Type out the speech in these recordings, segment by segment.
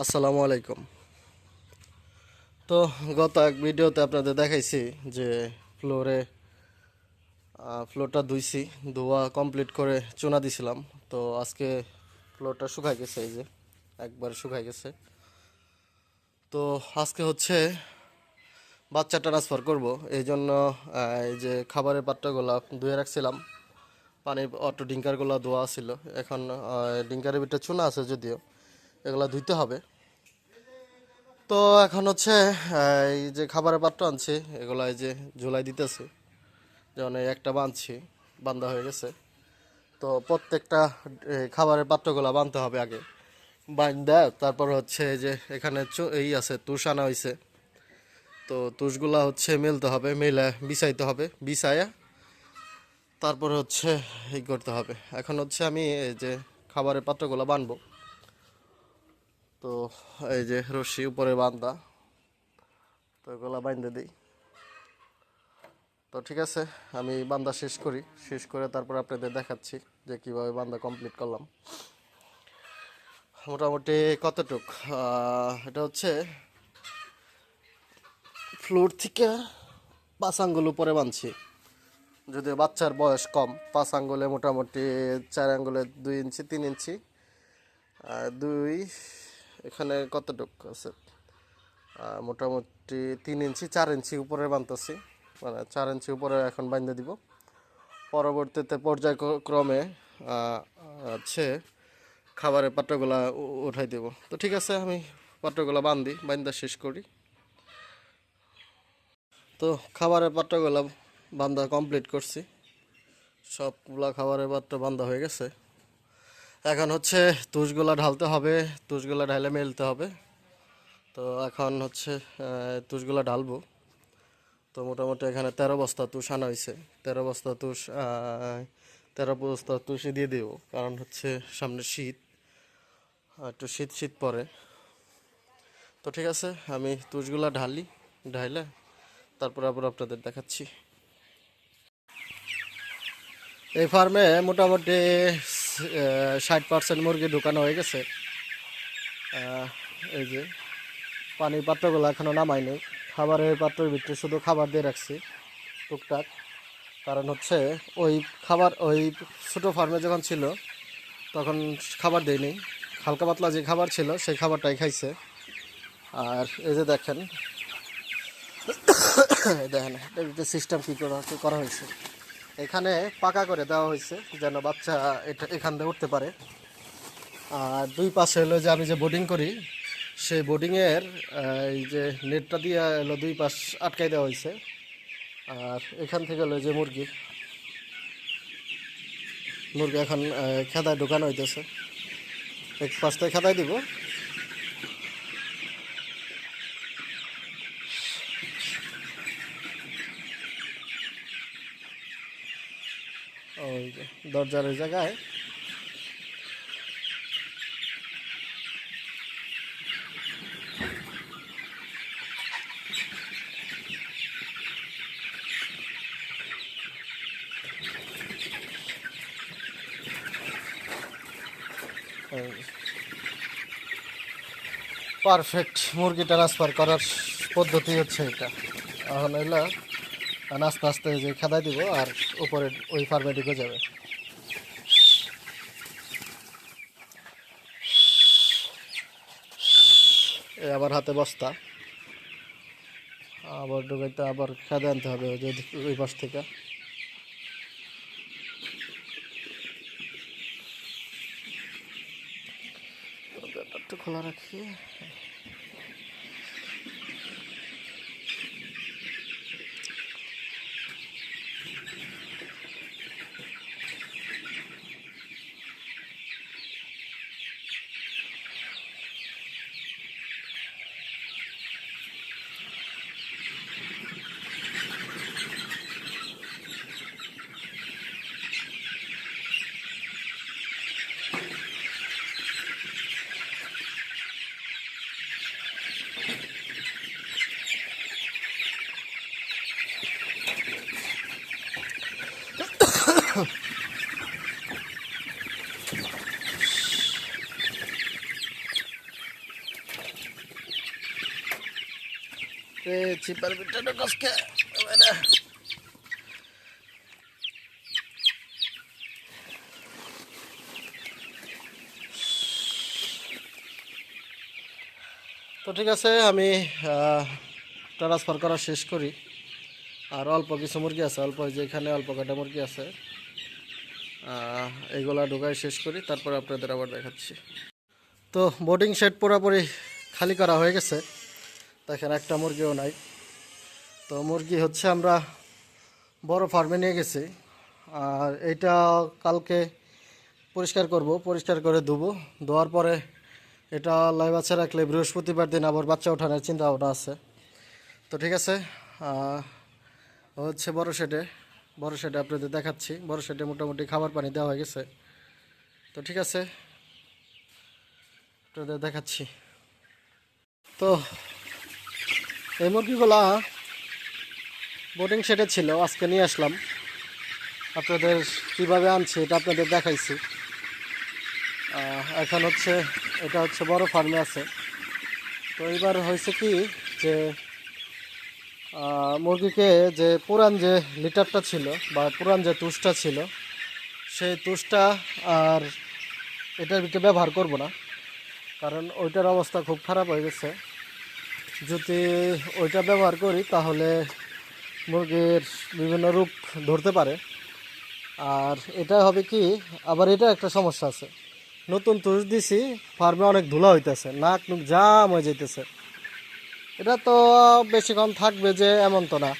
আসসালামু আলাইকুম। তো গত এক ভিডিওতে আপনাদের দেখাইছি যে ফ্লোরে ফ্লোরটা ধুইছি, ধোয়া কমপ্লিট করে চুনা দিছিলাম। তো আজকে ফ্লোরটা শুকাই গেছে এই যে, একবার শুকাই গেছে। তো আজকে হচ্ছে বাচ্চা ট্রান্সফার করব এই জন্য এই যে খাবারের পাত্রগুলো ধুয়ে রাখছিলাম। পানির অটো ডিঙ্কারগুলো ধোয়া ছিল। এখন ডিঙ্কারের ভিতরে চুনা আছে যদিও। এগুলো ধুইতে হবে। তো এখন হচ্ছে, এই যে খাবারের পাত্র আনছি, এগুলো এই যে ঝুলাই দিতেছি। যেমন একটা বাঁধছি বান্ধা হয়ে গেছে। তো প্রত্যেকটা খাবারের পাত্রগুলো বাঁধতে হবে আগে। বান্ধা তারপর হচ্ছে যে এখানে এই আছে, তুষ আনা হয়েছে তো তুষগুলা হচ্ছে মেলতে হবে, মেলে বিছাইতে হবে, বিছায়া তারপর হচ্ছে এই করতে হবে। এখন হচ্ছে আমি এই যে খাবারের পাত্রগুলো বানবো। তো এই যে রশি উপরে বান্ধা তো এগুলো বাইন্ধে দিই। তো ঠিক আছে, আমি বান্দা শেষ করি। শেষ করে তারপর আপনাদের দেখাচ্ছি যে কীভাবে বান্দা কমপ্লিট করলাম। মোটামুটি কতটুক? এটা হচ্ছে ফ্লোর থেকে পাঁচ আঙ্গুল উপরে বাঁধছি। যদিও বাচ্চার বয়স কম, পাঁচ আঙ্গুলে মোটামুটি চার আঙ্গুলে দুই ইঞ্চি, তিন ইঞ্চি। দুই এখানে কতটুক আছে? মোটামুটি তিন ইঞ্চি, চার ইঞ্চি উপরে বানতেছি। মানে চার ইঞ্চি উপরে এখন বাঁধতে দিব। পরবর্তীতে পর্যায়ক্রমে হচ্ছে খাবারের পাত্রগুলা উঠাই দেব। তো ঠিক আছে, আমি পাত্রগুলা বান্ধি বান্ধা শেষ করি। তো খাবারের পাত্রগুলা বান্ধা কমপ্লিট করছি। সবগুলা খাবারের পাত্র বান্ধা হয়ে গেছে। এখন হচ্ছে তুষগুলা ঢালতে হবে, তুষগুলা ঢালে মেলতে হবে। তো এখন হচ্ছে তুষগুলা ঢালবো। তো মোটামুটি এখানে তেরো বস্তা তুষ আনা হয়েছে। তেরো বস্তা তুষ তেরো বস্তা তুষই দিয়ে দেব, কারণ হচ্ছে সামনে শীত। একটু শীত শীত পরে তো ঠিক আছে, আমি তুষগুলা ঢালি, ঢাইলে তারপর আবার আপনাদের দেখাচ্ছি। এই ফার্মে মোটামুটি ষাট পার্সেন্ট মুরগি ঢুকানো হয়ে গেছে। এই যে পানির পাত্রগুলো এখনও নামাইনি খাবারের পাত্রের ভিতরে শুধু খাবার দিয়ে রাখছি, টুকটাক। কারণ হচ্ছে ওই খাবার, ওই ছোটো ফার্মে যখন ছিল, তখন খাবার দেয়নি। হালকা পাতলা যে খাবার ছিল, সেই খাবারটাই খাইছে। আর এই যে দেখেন দেখেন সিস্টেম কী করা কি করা হয়েছে? এখানে পাকা করে দেওয়া হয়েছে, যেন বাচ্চা এটা এখান দিয়ে উঠতে পারে। আর দুই পাশে হলো যে আমি যে বোর্ডিং করি, সেই বোর্ডিংয়ের এই যে নেটটা দিয়ে হলো দুই পাশ আটকাই দেওয়া হয়েছে। আর এখান থেকে হলো যে মুরগি। মুরগি এখন খেদায় ঢোকানো হইতেছে। এক পাশটায় খেদাই দিব। দরজার ওই জায়গায়। পারফেক্ট মুরগি ট্রান্সফার করার পদ্ধতি হচ্ছে এটা। এখন এলো আস্তে আস্তে যে খেদাই দিব আর উপরে ওই ফার্মে ঢুকে যাবে। আবার হাতে বস্তা। আবার ঢুকাইতে আবার খেদে আনতে হবে ওই যে ওই পাশ থেকে। খোলা রাখি। তো ঠিক আছে, আমি ট্রান্সফার করা শেষ করি। আর অল্প কিছু মুরগি আছে, অল্প যেখানে অল্প কাটা মুরগি আছে। আহ, এইগুলা ঢোকায় শেষ করি তারপর আপনাদের আবার দেখাচ্ছি। তো বোর্ডিং শেড পুরোপুরি খালি করা হয়ে গেছে দেখেন একটা মুরগিও নাই। তো মুরগি হচ্ছে আমরা বড় ফার্মে নিয়ে গেছি আর এটা কালকে পরিষ্কার করব পরিষ্কার করে ধুবো ধোয়ার পরে এটা লাই বাচ্চা রাখলে বৃহস্পতিবার দিন আবার বাচ্চা ওঠানোর চিন্তা ভাবনা আছে। তো ঠিক আছে হচ্ছে বড় শেডে বড় শেডে আপনাদের দেখাচ্ছি। বড় শেডে মোটামুটি খাবার পানি দেওয়া হয়ে গেছে। তো ঠিক আছে, আপনাদের দেখাচ্ছি। তো এই মুরগিগুলা বোর্ডিং সেটে ছিল, আজকে নিয়ে আসলাম। আপনাদের কীভাবে আনছি এটা আপনাদের দেখাইছি। এখন হচ্ছে, এটা হচ্ছে বড় ফার্মে আছে। তো এবার হয়েছে কি যে মুরগিকে যে পুরান যে লিটারটা ছিল বা পুরান যে তুষটা ছিল, সেই তুষটা আর এটার ভিতরে ব্যবহার করব না, কারণ ওইটার অবস্থা খুব খারাপ হয়ে গেছে। যদি ওইটা ব্যবহার করি, তাহলে মুরগির বিভিন্ন রোগ ধরতে পারে। আর এটা হবে কি, আবার এটা একটা সমস্যা আছে। নতুন তুষ দিছি, ফার্মে অনেক ধুলা হইতেছে নাক নুক জাম হয়ে যাইতেছে। এটা তো বেশিক্ষণ থাকবে যে এমন তো না।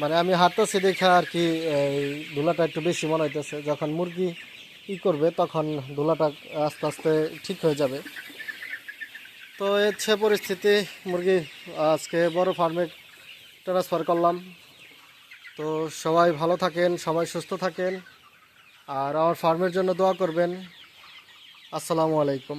মানে আমি হাঁটতেছি দেখে আর কি, এই ধুলাটা একটু বেশি মনে হইতেছে। যখন মুরগি ই করবে তখন ধুলাটা আস্তে আস্তে ঠিক হয়ে যাবে। তো হচ্ছে পরিস্থিতি, মুরগি আজকে বড় ফার্মে ট্রান্সফার করলাম। তো সবাই ভালো থাকেন, সবাই সুস্থ থাকেন। আর আমার ফার্মের জন্য দোয়া করবেন। আসসালামু আলাইকুম।